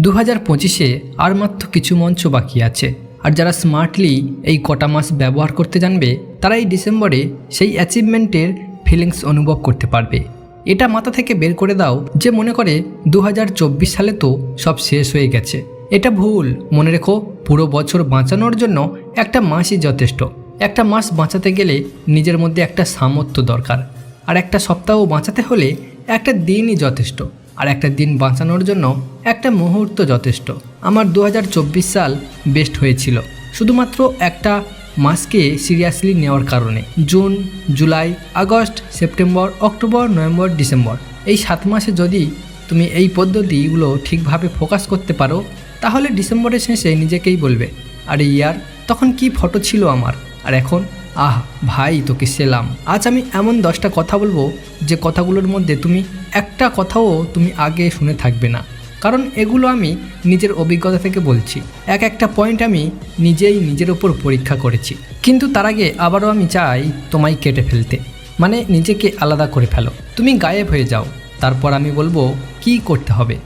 দু হাজার পঁচিশে আর মাত্র কিছু মঞ্চ বাকি আছে। আর যারা স্মার্টলি এই কটা মাস ব্যবহার করতে জানবে তারা এই ডিসেম্বরে সেই অ্যাচিভমেন্টের ফিলিংস অনুভব করতে পারবে। এটা মাথা থেকে বের করে দাও যে মনে করে দু হাজার চব্বিশ সালে তো সব শেষ হয়ে গেছে। এটা ভুল। মনে রেখো, পুরো বছর বাঁচানোর জন্য একটা মাসই যথেষ্ট। একটা মাস বাঁচাতে গেলে নিজের মধ্যে একটা সামর্থ্য দরকার। আর একটা সপ্তাহ বাঁচাতে হলে একটা দিনই যথেষ্ট। আর একটা দিন বাঁচানোর জন্য একটা মুহূর্ত যথেষ্ট। আমার দু হাজার চব্বিশ সাল বেস্ট হয়েছিল। শুধুমাত্র একটা মাসকে সিরিয়াসলি নেওয়ার কারণে। June, July, August, September, October, November, December. এই সাত মাসে যদি তুমি এই পদ্ধতিগুলো ঠিকভাবে ফোকাস করতে পারো, তাহলে ডিসেম্বরের শেষে নিজেকেই বলবে, আরে ইয়ার, তখন কি ফটো ছিল আমার? আর এখন আহ, ভাই, তোকে সেলাম। আজ আমি এমন দশটা কথা বলব যে কথাগুলোর মধ্যে তুমি একটা কথাও তুমি আগে শুনে থাকবে না। কারণ এগুলো আমি নিজের অভিজ্ঞতা থেকে বলছি। এক একটা পয়েন্ট আমি নিজেই নিজের ওপর পরীক্ষা করেছি। কিন্তু তার আগে আবারও আমি চাই তোমায় কেটে ফেলতে। মানে নিজেকে আলাদা করে ফেলো। তুমি গায়েব হয়ে যাও। তারপর আমি বলব, কি করতে হবে?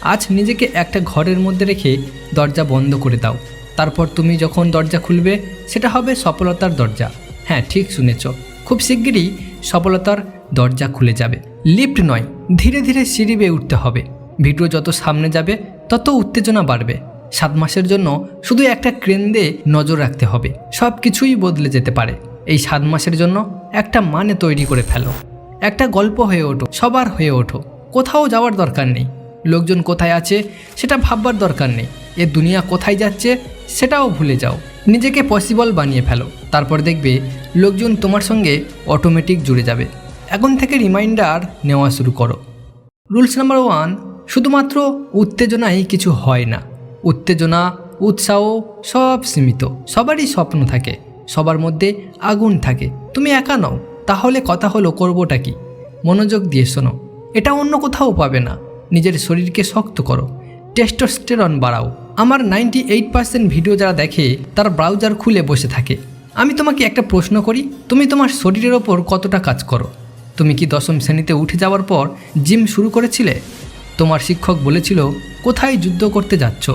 আজ নিজেকে একটা ঘরের মধ্যে রেখে দরজা বন্ধ করে দাও। তারপর তুমি যখন দরজা খুলবে, সেটা হবে সফলতার দরজা। হ্যাঁ ঠিক শুনেছ। খুব শিগগিরই সফলতার দরজা খুলে যাবে। লিফট নয়, ধীরে ধীরে সিঁড়ি বেয়ে উঠতে হবে। ভিডিও যত সামনে যাবে, তত উত্তেজনা বাড়বে। সাত মাসের জন্য শুধু একটা ক্রেন দিয়ে নজর রাখতে হবে। সব কিছুই বদলে যেতে পারে। এই সাত মাসের জন্য একটা মানে তৈরি করে ফেলো। একটা গল্প হয়ে ওঠো, সবার হয়ে ওঠো। কোথাও যাওয়ার দরকার নেই। লোকজন কোথায় আছে, সেটা ভাববার দরকার নেই। এ দুনিয়া কোথায় যাচ্ছে সেটাও ভুলে যাও। নিজেকে পসিবল বানিয়ে ফেলো। তারপর দেখবে লোকজন তোমার সঙ্গে অটোমেটিক জুড়ে যাবে। এখন থেকে রিমাইন্ডার নেওয়া শুরু করো। রুলস নাম্বার ওয়ান শুধুমাত্র উত্তেজনায় কিছু হয় না। উত্তেজনা, উৎসাহ সব সীমিত। সবারই স্বপ্ন থাকে। সবার মধ্যে আগুন থাকে। তুমি একা নও। তাহলে কথা হলো করবোটা কি? মনোযোগ দিয়ে শোনো। এটা অন্য কোথাও পাবে না। নিজের শরীরকে শক্ত করো। টেস্টোস্টেরন বাড়াও। আমার নাইনটি এইট পার্সেন্ট ভিডিও যারা দেখে, তার ব্রাউজার খুলে বসে থাকে। আমি তোমাকে একটা প্রশ্ন করি, তুমি তোমার শরীরের ওপর কতটা কাজ করো? তুমি কি দশম শ্রেণীতে উঠে যাওয়ার পর জিম শুরু করেছিলে? তোমার শিক্ষক বলেছিল, কোথায় যুদ্ধ করতে যাচ্ছ?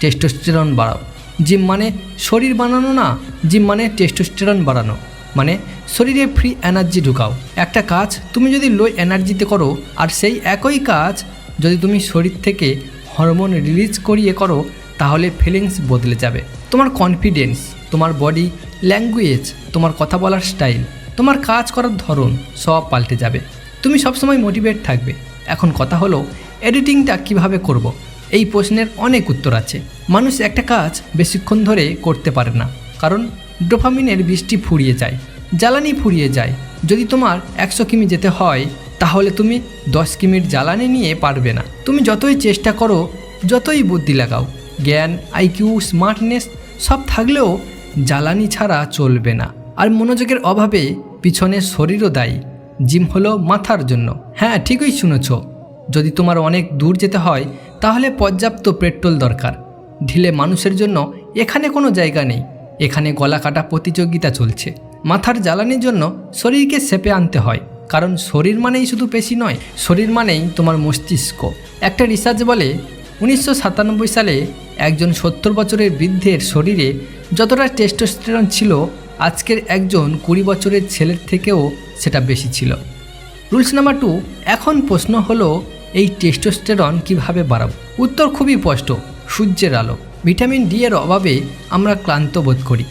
টেস্টোস্টেরন বাড়াও। জিম মানে শরীর বানানো না জিম মানে টেস্টোস্টেরন বাড়ানো। মানে শরীরে ফ্রি এনার্জি ঢুকাও। একটা কাজ তুমি যদি লো এনার্জিতে করো, আর সেই একই কাজ যদি তুমি শরীর থেকে হরমোন রিলিজ করিয়ে করো, তাহলে ফিলিংস বদলে যাবে। তোমার কনফিডেন্স তোমার বডি ল্যাঙ্গুয়েজ তোমার কথা বলার স্টাইল তোমার কাজ করার ধরন সব পাল্টে যাবে। তুমি সবসময় মোটিভেট থাকবে। এখন কথা হলো এডিটিংটা কীভাবে করব। এই প্রশ্নের অনেক উত্তর আছে। মানুষ একটা কাজ বেশিক্ষণ ধরে করতে পারে না, কারণ ডোপামিনের বৃষ্টি ফুরিয়ে যায়, জ্বালানি ফুরিয়ে যায়। যদি তোমার একশো কিমি যেতে হয় তাহলে তুমি দশ কিমির জ্বালানি নিয়ে পারবে না। তুমি যতই চেষ্টা করো, যতই বুদ্ধি লাগাও, জ্ঞান আইকিউ স্মার্টনেস, সব থাকলেও জ্বালানি ছাড়া চলবে না। আর মনোযোগের অভাবে পিছনে শরীরও দায়ী, জিম হলো মাথার জন্য। হ্যাঁ ঠিকই শুনেছ। যদি তোমার অনেক দূর যেতে হয়, তাহলে পর্যাপ্ত পেট্রোল দরকার। ঢিলে মানুষের জন্য এখানে কোনো জায়গা নেই। এখানে গলা কাটা প্রতিযোগিতা চলছে। মাথার জ্বালানির জন্য শরীরকে সেপে আনতে হয়। কারণ শরীর মানেই শুধু পেশি নয়, শরীর মানেই তোমার মস্তিষ্ক। একটা রিসার্চ বলে, উনিশশো সাতানব্বই সালে একজন সত্তর বছরের বৃদ্ধের শরীরে যতটা টেস্টোস্টেরন ছিল, আজকের একজন কুড়ি বছরের ছেলের থেকেও সেটা বেশি ছিল। রুলস নাম্বার টু, এখন প্রশ্ন হলো, এই টেস্টোস্টেরন কীভাবে বাড়াবো? উত্তর খুবই স্পষ্ট, সূর্যের আলো। ভিটামিন ডি এর অভাবে আমরা ক্লান্ত বোধ করি।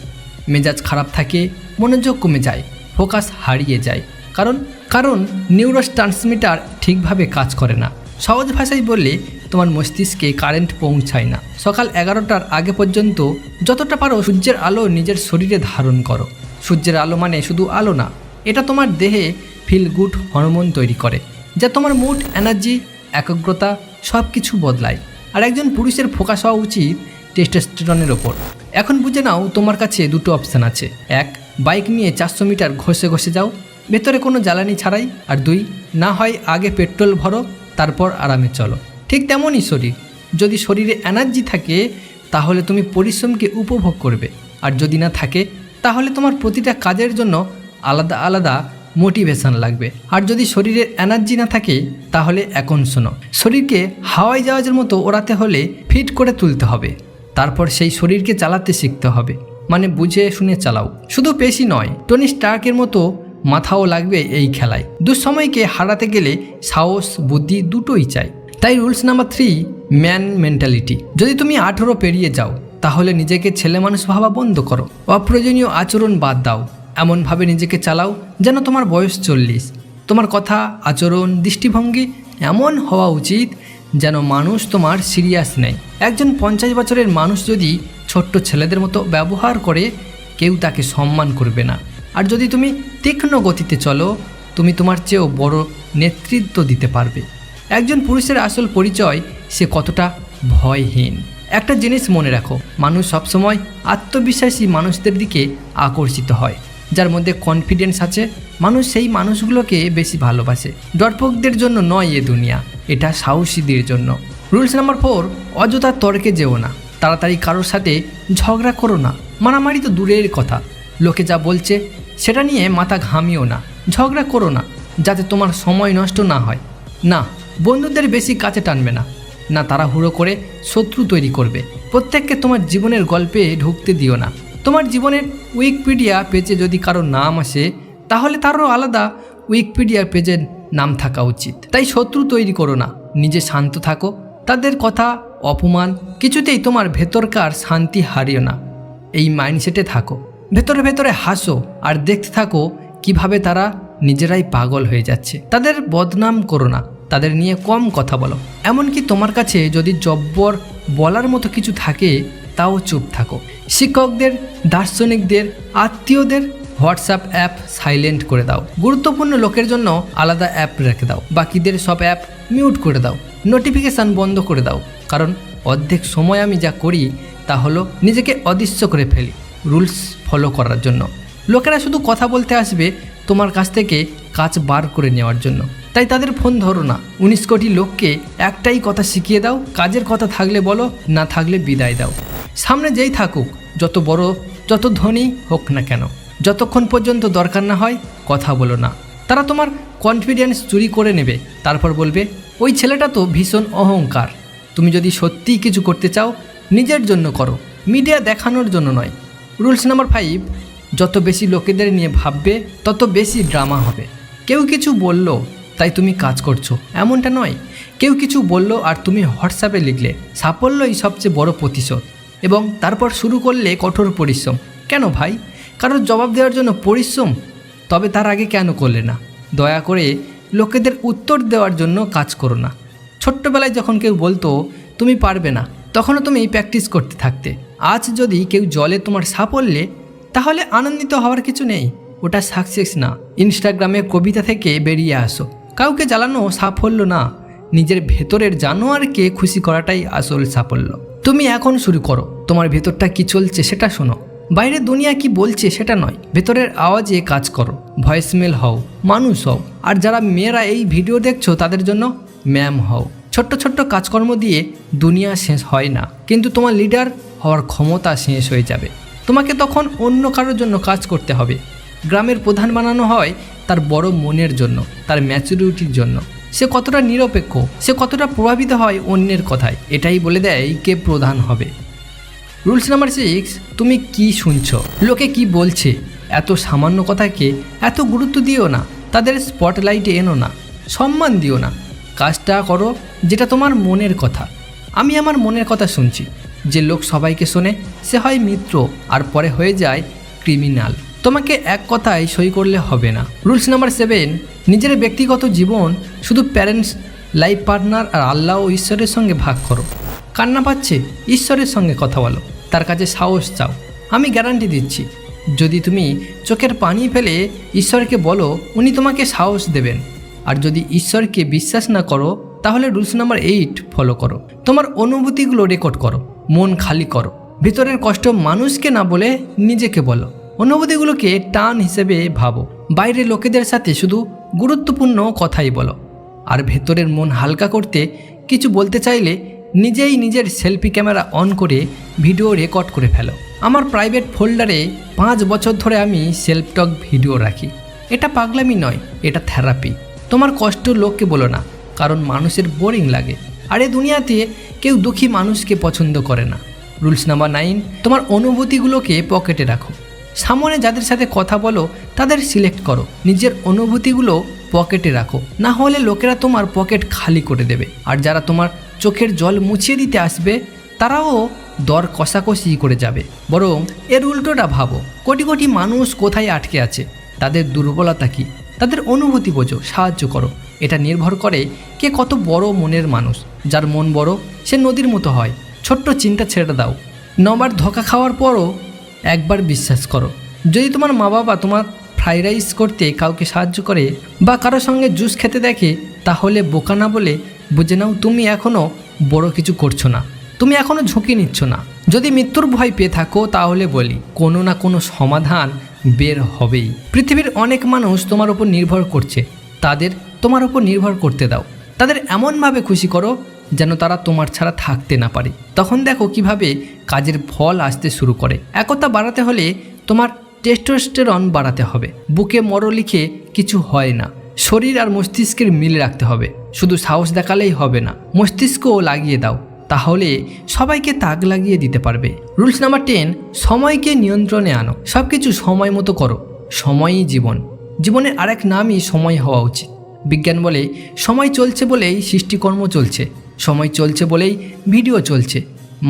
মেজাজ খারাপ থাকে, মনোযোগ কমে যায়, ফোকাস হারিয়ে যায়। কারণ কারণ নিউরোস ট্রান্সমিটার ঠিকভাবে কাজ করে না। সহজ ভাষায় বললে, তোমার মস্তিষ্কে কারেন্ট পৌঁছায় না। সকাল এগারোটার আগে পর্যন্ত যতটা পারো সূর্যের আলো নিজের শরীরে ধারণ করো। সূর্যের আলো মানে শুধু আলো না, এটা তোমার দেহে ফিল গুড হরমোন তৈরি করে, যা তোমার মুড এনার্জি একাগ্রতা সব কিছু বদলায়। আর একজন পুরুষের ফোকাস হওয়া উচিত টেস্টোস্টেরনের ওপর। এখন বুঝে নাও তোমার কাছে দুটো অপশান আছে। এক বাইক নিয়ে চারশো মিটার ঘষে ঘষে যাও। ভেতরে কোনো জ্বালানি ছাড়াই। আর দুই, না হয় আগে পেট্রোল ভরো, তারপর আরামে চলো। ঠিক তেমনই শরীর। যদি শরীরে এনার্জি থাকে, তাহলে তুমি পরিশ্রমকে উপভোগ করবে। আর যদি না থাকে, তাহলে তোমার প্রতিটা কাজের জন্য আলাদা আলাদা মোটিভেশন লাগবে। আর যদি শরীরের এনার্জি না থাকে, তাহলে এখন শোনো। শরীরকে হাওয়াই জাহাজের মতো ওড়াতে হলে ফিট করে তুলতে হবে। তারপর সেই শরীরকে চালাতে শিখতে হবে। মানে বুঝে শুনে চালাও। শুধু পেশি নয়, টনি স্টার্কের মতো মাথাও লাগবে এই খেলায়। দুঃসময়কে হারাতে গেলে সাহস, বুদ্ধি দুটোই চাই। তাই rules number three, man mentality. যদি তুমি আঠেরো পেরিয়ে যাও, তাহলে নিজেকে ছেলে মানুষ ভাবা বন্ধ করো। অপ্রয়োজনীয় আচরণ বাদ দাও। এমনভাবে নিজেকে চালাও যেন তোমার বয়স চল্লিশ। তোমার কথা, আচরণ, দৃষ্টিভঙ্গি এমন হওয়া উচিত যেন মানুষ তোমার সিরিয়াস নেয় একজন পঞ্চাশ বছরের মানুষ যদি ছোট্ট ছেলেদের মতো ব্যবহার করে, কেউ তাকে সম্মান করবে না। আর যদি তুমি তীক্ষ্ণ গতিতে চলো, তুমি তোমার চেয়েও বড় নেতৃত্ব দিতে পারবে। একজন পুরুষের আসল পরিচয়, সে কতটা ভয়হীন। একটা জিনিস মনে রাখো, মানুষ সবসময় আত্মবিশ্বাসী মানুষদের দিকে আকর্ষিত হয়। যার মধ্যে কনফিডেন্স আছে, মানুষ সেই মানুষগুলোকে বেশি ভালোবাসে। ডরপকদের জন্য নয় এ দুনিয়া, এটা সাহসীদের জন্য। রুলস নাম্বার ফোর, অযথা তর্কে যেও না। তাড়াতাড়ি কারোর সাথে ঝগড়া করো না। মারামারি তো দূরের কথা। লোকে যা বলছে সেটা নিয়ে মাথা ঘামিও না, ঝগড়া করো না, যাতে তোমার সময় নষ্ট না হয়। না, বন্ধুদের বেশি কাছে টানবে না। না তারা হুড়ো করে শত্রু তৈরি করবে। প্রত্যেককে তোমার জীবনের গল্পে ঢুকতে দিও না। তোমার জীবনের উইকপিডিয়া পেজে যদি কারও নাম আসে, তাহলে তারও আলাদা উইকপিডিয়া পেজের নাম থাকা উচিত। তাই শত্রু তৈরি করো না, নিজে শান্ত থাকো। তাদের কথা অপমান কিছুতেই তোমার ভেতরকার শান্তি হারিও না। এই মাইন্ডসেটে থাকো। ভেতরে ভেতরে হাসো আর দেখতে থাকো কীভাবে তারা নিজেরাই পাগল হয়ে যাচ্ছে। তাদের বদনাম করো না, তাদের নিয়ে কম কথা বলো। এমনকি তোমার কাছে যদি জব্বর বলার মতো কিছু থাকে, তাও চুপ থাকো। শিক্ষকদের, দার্শনিকদের, আত্মীয়দের হোয়াটসঅ্যাপ অ্যাপ সাইলেন্ট করে দাও। গুরুত্বপূর্ণ লোকের জন্য আলাদা অ্যাপ রেখে দাও। বাকিদের সব অ্যাপ মিউট করে দাও। নোটিফিকেশান বন্ধ করে দাও। কারণ অর্ধেক সময় আমি যা করি, তা হলো নিজেকে অদৃশ্য করে ফেলি। রুলস ফলো করার জন্য। লোকেরা শুধু কথা বলতে আসবে তোমার কাছ থেকে কাজ বার করে নেওয়ার জন্য। তাই তাদের ফোন ধরো না। উনিশ কোটি লোককে একটাই কথা শিখিয়ে দাও, কাজের কথা থাকলে বলো, না থাকলে বিদায় দাও। সামনে যেই থাকুক, যত বড়, যত ধনী হোক না কেন, যতক্ষণ পর্যন্ত দরকার না হয়, কথা বলো না। তারা তোমার কনফিডেন্স চুরি করে নেবে। তারপর বলবে, ওই ছেলেটা তো ভীষণ অহংকার। তুমি যদি সত্যিই কিছু করতে চাও, নিজের জন্য করো। মিডিয়া দেখানোর জন্য নয়। রুলস নাম্বার ফাইভ, যত বেশি লোকেদের নিয়ে ভাববে, তত বেশি ড্রামা হবে। কেউ কিছু বলল, তাই তুমি কাজ করছ। এমনটা নয়। কেউ কিছু বলল আর তুমি হোয়াটসঅ্যাপে লিখলে। সাফল্যই সবচেয়ে বড় প্রতিশোধ। এবং তারপর শুরু করলে কঠোর পরিশ্রম। কেন ভাই? কারোর জবাব দেওয়ার জন্য পরিশ্রম? তবে তার আগে কেন করলে না? দয়া করে লোকেদের উত্তর দেওয়ার জন্য কাজ করো না। ছোট্টবেলায় যখন কেউ বলতো, তুমি পারবে না। তখনও তুমি প্র্যাকটিস করতে থাকতে। আজ যদি কেউ জলে তোমার সাফল্যে, তাহলে আনন্দিত হওয়ার কিছু নেই। ওটা সাকসেস না। ইনস্টাগ্রামে কবিতা থেকে বেরিয়ে আসো। কাউকে জ্বালানো সাফল্য না। নিজের ভেতরের জানোয়ারকে খুশি করাটাই আসল সাফল্য। তুমি এখন শুরু করো। তোমার ভেতরটা কি চলছে সেটা শোনো। বাইরে দুনিয়া কি বলছে সেটা নয়। ভেতরের আওয়াজে কাজ করো। ভয়েসমেল হও। মানুষ হও। আর যারা মেয়েরা এই ভিডিও দেখছ, তাদের জন্য ম্যাম হও। ছোট্ট ছোট্ট কাজকর্ম দিয়ে দুনিয়া শেষ হয় না। কিন্তু তোমার লিডার হওয়ার ক্ষমতা শেষ হয়ে যাবে। তোমাকে তখন অন্য কারোর জন্য কাজ করতে হবে। গ্রামের প্রধান বানানো হয় তার বড় মনের জন্য, তার ম্যাচুরিটির জন্য। সে কতটা নিরপেক্ষ, সে কতটা প্রভাবিত হয় অন্যের কথায়, এটাই বলে দেয় কে প্রধান হবে। রুলস নাম্বার সিক্স, তুমি কি শুনছ? লোকে কি বলছে? এত সামান্য কথাকে এত গুরুত্ব দিও না, তাদের স্পটলাইটে এনো না, সম্মান দিও না। কাজটা করো যেটা তোমার মনের কথা। আমি আমার মনের কথা শুনছি যে লোক সবাইকে শোনে, সে হয় মিত্র আর পরে হয়ে যায় ক্রিমিনাল তোমাকে এক কথায় সই করলে হবে না। রুলস নাম্বার সেভেন নিজের ব্যক্তিগত জীবন শুধু প্যারেন্টস লাইফ পার্টনার আর আল্লাহ ও ঈশ্বরের সঙ্গে ভাগ করো। কান্না পাচ্ছে, ঈশ্বরের সঙ্গে কথা বলো। তার কাছে সাহস চাও। আমি গ্যারান্টি দিচ্ছি, যদি তুমি চোখের পানি ফেলে ঈশ্বরকে বলো, উনি তোমাকে সাহস দেবেন। আর যদি ঈশ্বরকে বিশ্বাস না করো, তাহলে রুলস নাম্বার এইট ফলো করো। তোমার অনুভূতিগুলো রেকর্ড করো। মন খালি করো। ভেতরের কষ্ট মানুষকে না বলে নিজেকে বলো। অনুভূতিগুলোকে টান হিসেবে ভাবো। বাইরের লোকেদের সাথে শুধু গুরুত্বপূর্ণ কথাই বলো। আর ভেতরের মন হালকা করতে কিছু বলতে চাইলে নিজেই নিজের সেলফি ক্যামেরা অন করে ভিডিও রেকর্ড করে ফেলো। আমার প্রাইভেট ফোল্ডারে পাঁচ বছর ধরে আমি সেলফ টক ভিডিও রাখি। এটা পাগলামি নয়, এটা থেরাপি। তোমার কষ্ট লোককে বলো না, কারণ মানুষের বোরিং লাগে। আর এ দুনিয়াতে কেউ দুঃখী মানুষকে পছন্দ করে না। রুলস নাম্বার নাইন, তোমার অনুভূতিগুলোকে পকেটে রাখো। সামনে যাদের সাথে কথা বলো, তাদের সিলেক্ট করো। নিজের অনুভূতিগুলো পকেটে রাখো। না হলে লোকেরা তোমার পকেট খালি করে দেবে। আর যারা তোমার চোখের জল মুছিয়ে দিতে আসবে, তারাও দর কষাকষি করে যাবে। বরং এর উল্টোটা ভাবো, কোটি কোটি মানুষ কোথায় আটকে আছে? তাদের দুর্বলতা কী? তাদের অনুভূতি বোঝো, সাহায্য করো। এটা নির্ভর করে কে কত বড় মনের মানুষ। যার মন বড়, সে নদীর মতো হয়। ছোট্ট চিন্তা ছেড়ে দাও। নবার ধোকা খাওয়ার পরও একবার বিশ্বাস করো। যদি তোমার মা বাবা তোমার ফ্রাইড রাইস করতে কাউকে সাহায্য করে বা কারোর সঙ্গে জুস খেতে দেখে, তাহলে বোকা না বলে বুঝে নাও তুমি এখনও বড় কিছু করছ না। তুমি এখনও ঝুঁকি নিচ্ছ না। যদি মৃত্যুর ভয় পেয়ে থাকো, তাহলে বলি, কোনো না কোনো সমাধান বের হবেই। পৃথিবীর অনেক মানুষ তোমার উপর নির্ভর করছে। তাদের তোমার উপর নির্ভর করতে দাও। তাদের এমনভাবে খুশি করো যেন তারা তোমার ছাড়া থাকতে না পারে। তখন দেখো কীভাবে কাজের ফল আসতে শুরু করে। একতা বাড়াতে হলে তোমার টেস্টোস্টেরন বাড়াতে হবে। বুকে মরো লিখে কিছু হয় না। শরীর আর মস্তিষ্কের মিল রাখতে হবে। শুধু সাহস দেখালেই হবে না। মস্তিষ্কও লাগিয়ে দাও। তাহলে সবাইকে তাক লাগিয়ে দিতে পারবে। রুলস নাম্বার টেন, সময়কে নিয়ন্ত্রণে আনো। সব কিছু সময় মতো করো। সময়ই জীবন। জীবনের আরেক নামই সময় হওয়া উচিত। বিজ্ঞান বলে সময় চলছে বলেই সৃষ্টিকর্ম চলছে, সময় চলছে বলেই ভিডিও চলছে,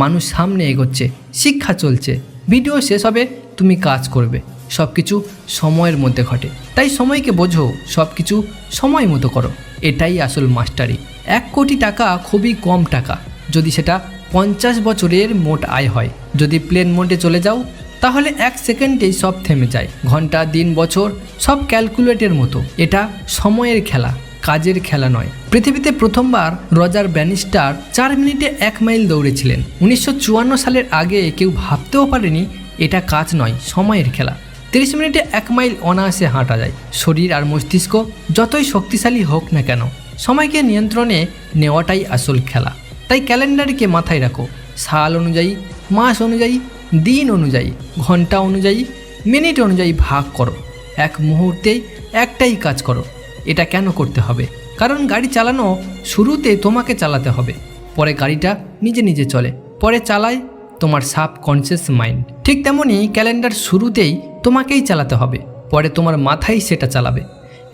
মানুষ সামনে এগোচ্ছে, শিক্ষা চলছে, ভিডিও শেষ হবে, তুমি কাজ করবে সব কিছু সময়ের মধ্যে ঘটে। তাই সময়কে বোঝো সব কিছু সময় মতো করো, এটাই আসল মাস্টারি। এক কোটি টাকা খুবই কম টাকা, যদি সেটা পঞ্চাশ বছরের মোট আয় হয়, যদি প্লেন মোডে চলে যাও তাহলে এক সেকেন্ডেই সব থেমে যায়। ঘণ্টা, দিন, বছর, সব ক্যালকুলেটের মতো। এটা সময়ের খেলা, কাজের খেলা নয়। পৃথিবীতে প্রথমবার রজার ব্যানিস্টার চার মিনিটে এক মাইল দৌড়েছিলেন। উনিশশো চুয়ান্ন সালের আগে কেউ ভাবতেও পারেনি এটা কাজ নয়, সময়ের খেলা। তিরিশ মিনিটে এক মাইল অনায়াসে হাঁটা যায়। শরীর আর মস্তিষ্ক যতই শক্তিশালী হোক না কেন, সময়কে নিয়ন্ত্রণে নেওয়াটাই আসল খেলা। তাই ক্যালেন্ডারকে মাথায় রাখো। সাল অনুযায়ী, মাস অনুযায়ী দিন অনুযায়ী ঘণ্টা অনুযায়ী, মিনিট অনুযায়ী ভাগ করো। এক মুহূর্তেই একটাই কাজ করো। এটা কেন করতে হবে? কারণ গাড়ি চালানো শুরুতে তোমাকে চালাতে হবে। পরে গাড়িটা নিজে নিজে চলে। পরে চালায় তোমার সাব কনসিয়াস মাইন্ড। ঠিক তেমনই ক্যালেন্ডার শুরুতেই তোমাকেই চালাতে হবে। পরে তোমার মাথাই সেটা চালাবে।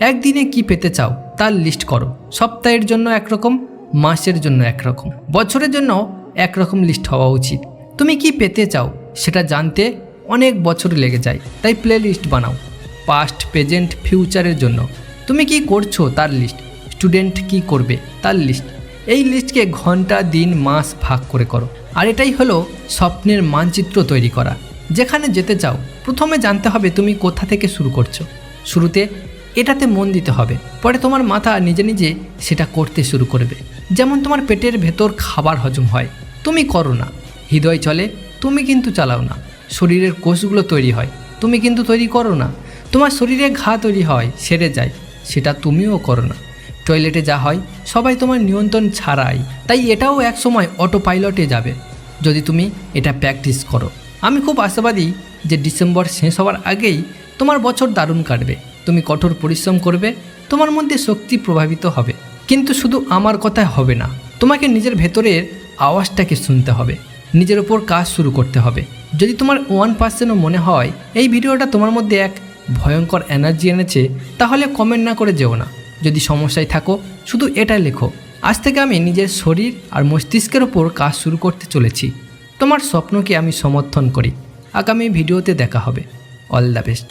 একদিনে কি পেতে চাও তার লিস্ট করো। সপ্তাহের জন্য একরকম, মাসের জন্য একরকম, বছরের জন্য একরকম লিস্ট হওয়া উচিত। তুমি কি পেতে চাও সেটা জানতে অনেক বছর লেগে যায়। তাই প্লে লিস্ট বানাও। পাস্ট প্রেজেন্ট ফিউচারের জন্য। তুমি কি করছ তার লিস্ট স্টুডেন্ট কি করবে তার লিস্ট এই লিস্টকে ঘণ্টা, দিন, মাস ভাগ করে করো। আর এটাই হলো স্বপ্নের মানচিত্র তৈরি করা। যেখানে যেতে চাও, প্রথমে জানতে হবে তুমি কোথা থেকে শুরু করছ। শুরুতে এটাতে মন দিতে হবে। পরে তোমার মাথা নিজে নিজে সেটা করতে শুরু করবে। যেমন তোমার পেটের ভেতর খাবার হজম হয়, তুমি করো না। হৃদয় চলে তুমি কিন্তু চালাও না। শরীরের কোষগুলো তৈরি হয়। তুমি কিন্তু তৈরি করো না। তোমার শরীরে ঘা তৈরি হয়, সেরে যায়। সেটা তুমিও করো না। টয়লেটে যা হয়, সবাই তোমার নিয়ন্ত্রণ ছাড়াই। তাই এটাও এক সময় অটো পাইলটে যাবে। যদি তুমি এটা প্র্যাকটিস করো। আমি খুব আশাবাদী যে ডিসেম্বর শেষ হওয়ার আগেই তোমার বছর দারুণ কাটবে। তুমি কঠোর পরিশ্রম করবে, তোমার মধ্যে শক্তি প্রভাবিত হবে। কিন্তু শুধু আমার কথায় হবে না, তোমাকে নিজের ভেতরের আওয়াজটাকে শুনতে হবে। নিজের ওপর কাজ শুরু করতে হবে। যদি তোমার ওয়ান পার্সেন্টও মনে হয়, এই ভিডিওটা তোমার মধ্যে এক ভয়ঙ্কর এনার্জি এনেছে, তাহলে কমেন্ট না করে যেও না। যদি সমস্যায় থাকো, শুধু এটাই লেখো। আজ থেকে আমি নিজের শরীর আর মস্তিষ্কের ওপর কাজ শুরু করতে চলেছি। তোমার স্বপ্নকে আমি সমর্থন করি। আগামী ভিডিওতে দেখা হবে। All the best